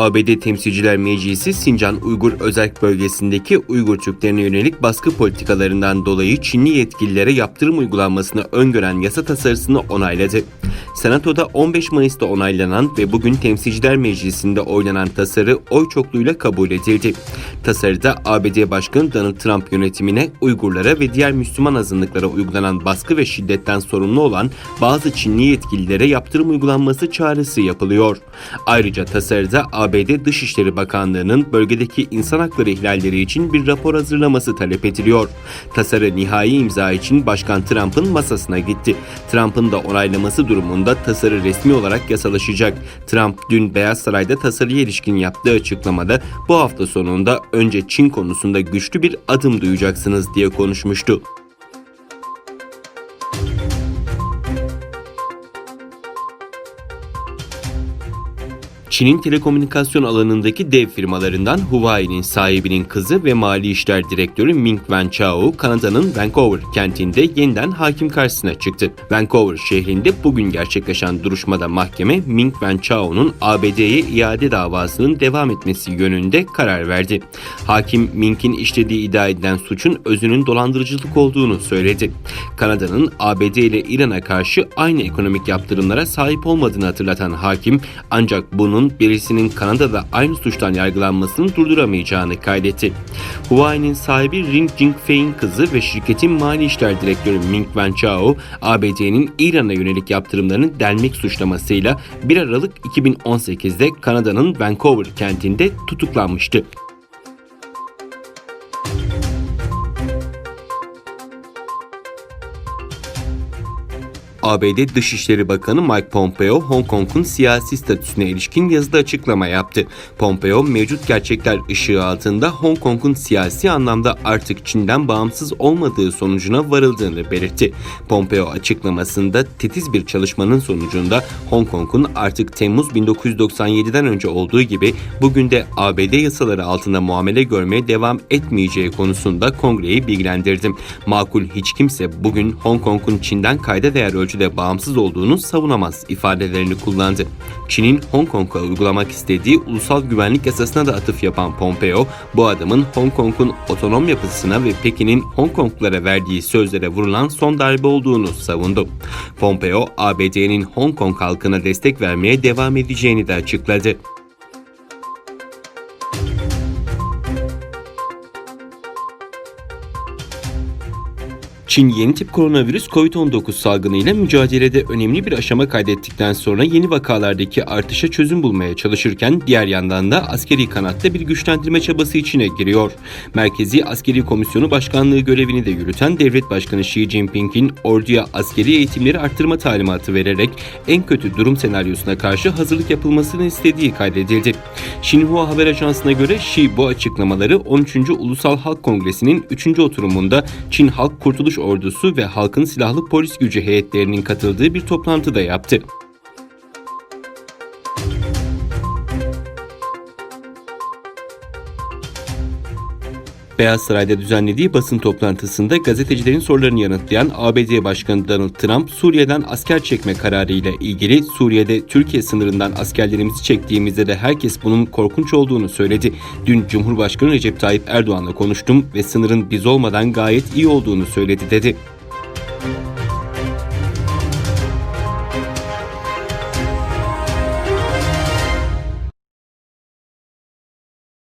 ABD Temsilciler Meclisi Sincan Uygur Özerk Bölgesi'ndeki Uygur Türklerine yönelik baskı politikalarından dolayı Çinli yetkililere yaptırım uygulanmasını öngören yasa tasarısını onayladı. Senatoda 15 Mayıs'ta onaylanan ve bugün Temsilciler Meclisi'nde oylanan tasarı oy çokluğuyla kabul edildi. Tasarıda ABD Başkanı Donald Trump yönetimine Uygurlara ve diğer Müslüman azınlıklara uygulanan baskı ve şiddetten sorumlu olan bazı Çinli yetkililere yaptırım uygulanması çağrısı yapılıyor. Ayrıca tasarıda ABD Dışişleri Bakanlığı'nın bölgedeki insan hakları ihlalleri için bir rapor hazırlaması talep ediliyor. Tasarı nihai imza için Başkan Trump'ın masasına gitti. Trump'ın da onaylaması durumunda tasarı resmi olarak yasalaşacak. Trump dün Beyaz Saray'da tasarıya ilişkin yaptığı açıklamada bu hafta sonunda önce Çin konusunda güçlü bir adım duyacaksınız diye konuşmuştu. Çin'in telekomünikasyon alanındaki dev firmalarından Huawei'nin sahibinin kızı ve mali işler direktörü Ming Wanzhou, Kanada'nın Vancouver kentinde yeniden hakim karşısına çıktı. Vancouver şehrinde bugün gerçekleşen duruşmada mahkeme Ming Wanzhou'nun ABD'ye iade davasının devam etmesi yönünde karar verdi. Hakim Ming'in işlediği iddia edilen suçun özünün dolandırıcılık olduğunu söyledi. Kanada'nın ABD ile İran'a karşı aynı ekonomik yaptırımlara sahip olmadığını hatırlatan hakim ancak bunun birisinin Kanada'da aynı suçtan yargılanmasını durduramayacağını kaydetti. Huawei'nin sahibi Ring Jingfei'in kızı ve şirketin mali işler direktörü Ming Wanzhou, ABD'nin İran'a yönelik yaptırımlarını delmek suçlamasıyla 1 Aralık 2018'de Kanada'nın Vancouver kentinde tutuklanmıştı. ABD Dışişleri Bakanı Mike Pompeo, Hong Kong'un siyasi statüsüne ilişkin yazıda açıklama yaptı. Pompeo, mevcut gerçekler ışığı altında Hong Kong'un siyasi anlamda artık Çin'den bağımsız olmadığı sonucuna varıldığını belirtti. Pompeo açıklamasında titiz bir çalışmanın sonucunda Hong Kong'un artık Temmuz 1997'den önce olduğu gibi bugün de ABD yasaları altında muamele görmeye devam etmeyeceği konusunda kongreyi bilgilendirdim. Makul hiç kimse bugün Hong Kong'un Çin'den kayda değer ölçüde bağımsız olduğunu savunamaz ifadelerini kullandı. Çin'in Hong Kong'a uygulamak istediği ulusal güvenlik yasasına da atıf yapan Pompeo, bu adımın Hong Kong'un otonom yapısına ve Pekin'in Hong Kong'lara verdiği sözlere vurulan son darbe olduğunu savundu. Pompeo, ABD'nin Hong Kong halkına destek vermeye devam edeceğini de açıkladı. Çin yeni tip koronavirüs COVID-19 salgınıyla mücadelede önemli bir aşama kaydettikten sonra yeni vakalardaki artışa çözüm bulmaya çalışırken diğer yandan da askeri kanatta bir güçlendirme çabası içine giriyor. Merkezi Askeri Komisyonu Başkanlığı görevini de yürüten Devlet Başkanı Xi Jinping'in orduya askeri eğitimleri arttırma talimatı vererek en kötü durum senaryosuna karşı hazırlık yapılmasını istediği kaydedildi. Xinhua Haber Ajansı'na göre Xi bu açıklamaları 13. Ulusal Halk Kongresi'nin 3. oturumunda Çin Halk Kurtuluş Ordusu ve halkın silahlı polis gücü heyetlerinin katıldığı bir toplantıda yaptı. Beyaz Saray'da düzenlediği basın toplantısında gazetecilerin sorularını yanıtlayan ABD Başkanı Donald Trump, Suriye'den asker çekme kararı ile ilgili Suriye'de Türkiye sınırından askerlerimizi çektiğimizde de herkes bunun korkunç olduğunu söyledi. Dün Cumhurbaşkanı Recep Tayyip Erdoğan'la konuştum ve sınırın biz olmadan gayet iyi olduğunu söyledi dedi.